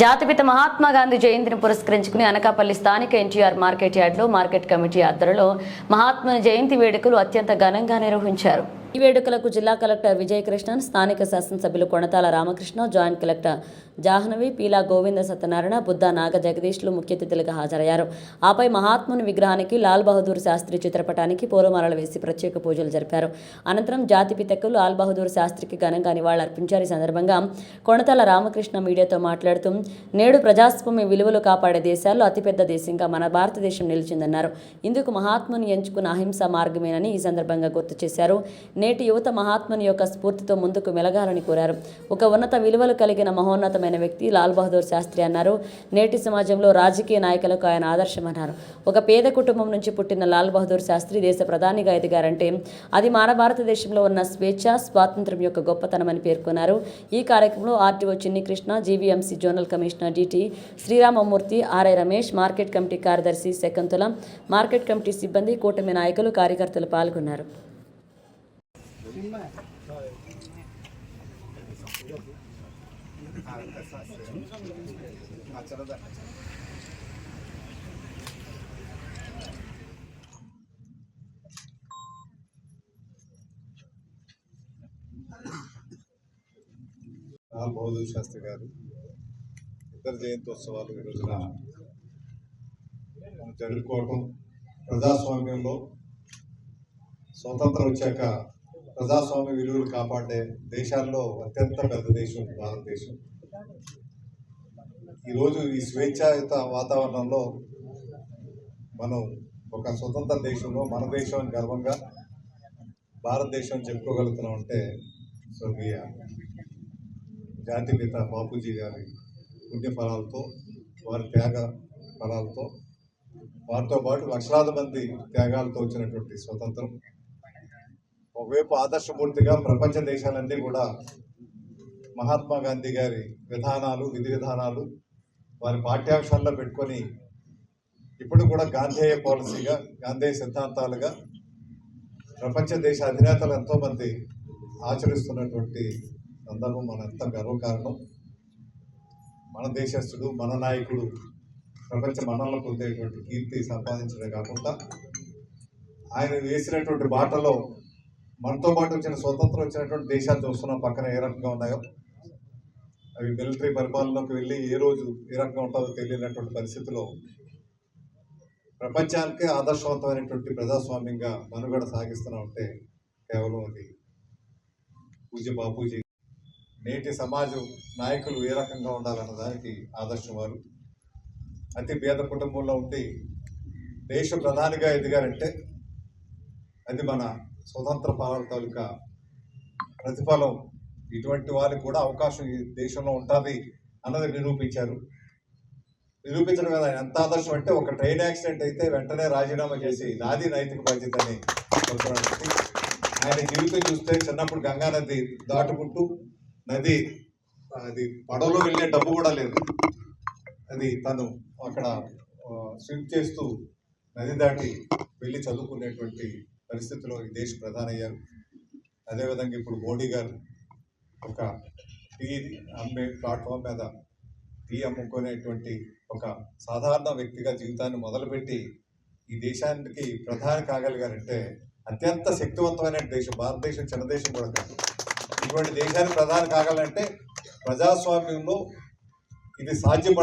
జాతిపిత మహాత్మా గాంధీ జయంతిని పురస్కరించుకుని అనకాపల్లి స్థానిక ఎన్టీఆర్ మార్కెట్ యార్డ్లో మార్కెట్ కమిటీ ఆధ్వర్యంలో మహాత్మా జయంతి వేడుకలు అత్యంత ఘనంగా నిర్వహించారు. ఈ వేడుకలకు జిల్లా కలెక్టర్ విజయకృష్ణన్ స్థానిక శాసనసభ్యులు కొణతాల రామకృష్ణ జాయింట్ కలెక్టర్ జాహ్నవి పీలా గోవింద సత్యనారాయణ బుద్ధ నాగ జగదీష్లు ముఖ్య అతిథులుగా హాజరయ్యారు. ఆపై మహాత్ముని విగ్రహానికి లాల్ బహదూర్ శాస్త్రి చిత్రపటానికి పూలమాలలు వేసి ప్రత్యేక పూజలు జరిపారు. అనంతరం జాతిపితకు లాల్ బహదూర్ శాస్త్రికి ఘనంగా నివాళులర్పించారు ఈ సందర్భంగా కొణతాల రామకృష్ణ మీడియాతో మాట్లాడుతూ నేడు ప్రజాస్వామ్య విలువలు కాపాడే దేశాల్లో అతిపెద్ద దేశంగా మన భారతదేశం నిలిచిందన్నారు. ఇందుకు మహాత్ముని ఎంచుకున్న అహింస మార్గమేనని ఈ సందర్భంగా గుర్తు చేశారు. నేటి యువత మహాత్ముని యొక్క స్ఫూర్తితో ముందుకు మెలగాలని కోరారు. ఒక ఉన్నత విలువలు కలిగిన మహోన్నతమైన వ్యక్తి లాల్ బహదూర్ శాస్త్రి అన్నారు. నేటి సమాజంలో రాజకీయ నాయకులకు ఆయన ఆదర్శమన్నారు. ఒక పేద కుటుంబం నుంచి పుట్టిన లాల్ బహదూర్ శాస్త్రి దేశ ప్రధానిగా ఎదిగారంటే అది మన భారతదేశంలో ఉన్న స్వేచ్ఛ స్వాతంత్ర్యం యొక్క గొప్పతనమని పేర్కొన్నారు. ఈ కార్యక్రమంలో RTO Chinni Krishna GVMC zonal commissioner DT Sriramamurthy RI Ramesh market committee కార్యదర్శి శకుంతల మార్కెట్ కమిటీ సిబ్బంది కూటమి నాయకులు కార్యకర్తలు పాల్గొన్నారు. బహదూర్ శాస్త్రి గారు ఇతర జయంతోత్సవాలు ఈ రోజున మనం జరుపుకోవడం ప్రజాస్వామ్యంలో స్వతంత్రం వచ్చాక ప్రజాస్వామ్య విలువలు కాపాడే దేశాల్లో అత్యంత పెద్ద దేశం భారతదేశం. ఈరోజు ఈ స్వేచ్ఛాయుత వాతావరణంలో మనం ఒక స్వతంత్ర దేశంలో మన దేశం గర్వంగా భారతదేశం చెప్పుకోగలుగుతున్నాం అంటే స్వర్గీయ జాతిపిత బాపూజీ గారి పుణ్య ఫలాలతో వారి త్యాగ ఫలాలతో వారితో పాటు లక్షలాది మంది త్యాగాలతో వచ్చినటువంటి స్వతంత్రం. ఒకవైపు ఆదర్శమూర్తిగా ప్రపంచ దేశాలన్నీ కూడా మహాత్మా గాంధీ గారి విధానాలు విధి విధానాలు వారి పాఠ్యాంశాల్లో పెట్టుకొని ఇప్పుడు కూడా గాంధేయ పాలసీగా గాంధేయ సిద్ధాంతాలుగా ప్రపంచ దేశ అధినేతలు ఎంతోమంది ఆచరిస్తున్నటువంటి సందర్భం మన ఎంత గర్వకారణం. మన దేశస్థుడు మన నాయకుడు ప్రపంచ మన్నలను పొందేటువంటి కీర్తి సంపాదించడం కాకుండా ఆయన వేసినటువంటి బాటలో మనతో పాటు వచ్చిన స్వతంత్రం వచ్చినటువంటి దేశాలు చూస్తున్నాం. పక్కన ఏ రకంగా ఉన్నాయో. అవి మిలిటరీ పరిపాలనలోకి వెళ్ళి ఏ రోజు ఏ రకంగా ఉంటుందో తెలియనటువంటి పరిస్థితిలో ప్రపంచానికే ఆదర్శవంతమైనటువంటి ప్రజాస్వామ్యంగా మనుగడ సాగిస్తున్నా ఉంటే కేవలం అది పూజ్య బాపూజీ. నేటి సమాజం నాయకులు ఏ రకంగా ఉండాలన్న దానికి ఆదర్శం వారు. అతి పేద కుటుంబంలో ఉండి దేశ ప్రధానిగా ఎదిగారంటే అది మన స్వతంత్ర పాలన తాలూకా ప్రతిఫలం ఇటువంటి వారికి కూడా అవకాశం ఈ దేశంలో ఉంటుంది అన్నది నిరూపించారు. నిరూపించడం కదా ఎంత ఆదర్శం అంటే ఒక ట్రైన్ యాక్సిడెంట్ అయితే వెంటనే రాజీనామా చేసి నాది నైతిక బాధ్యత అని ఆయన జీవితం చూస్తే చిన్నప్పుడు గంగా నది దాటుకుంటూ నది అది పడవలో వెళ్ళే డబ్బు కూడా లేదు. అది తను అక్కడ స్విమ్ చేస్తూ నది దాటి వెళ్ళి చదువుకునేటువంటి పరిస్థితిలో ఈ దేశ ప్రధాని అయ్యారు అదేవిధంగా ఇప్పుడు మోడీ గారు ఒక టీ అమ్మే ప్లాట్ఫామ్ మీద టీ అమ్ముకునేటువంటి ఒక సాధారణ వ్యక్తిగా జీవితాన్ని మొదలుపెట్టి ఈ దేశానికి ప్రధాని కాగలిగారంటే అత్యంత శక్తివంతమైన దేశం భారతదేశం చిన్న దేశం కూడా కాదు. ఇటువంటి దేశానికి ప్రధాని కాగలంటే ప్రజాస్వామ్యంలో ఇది సాధ్యపడ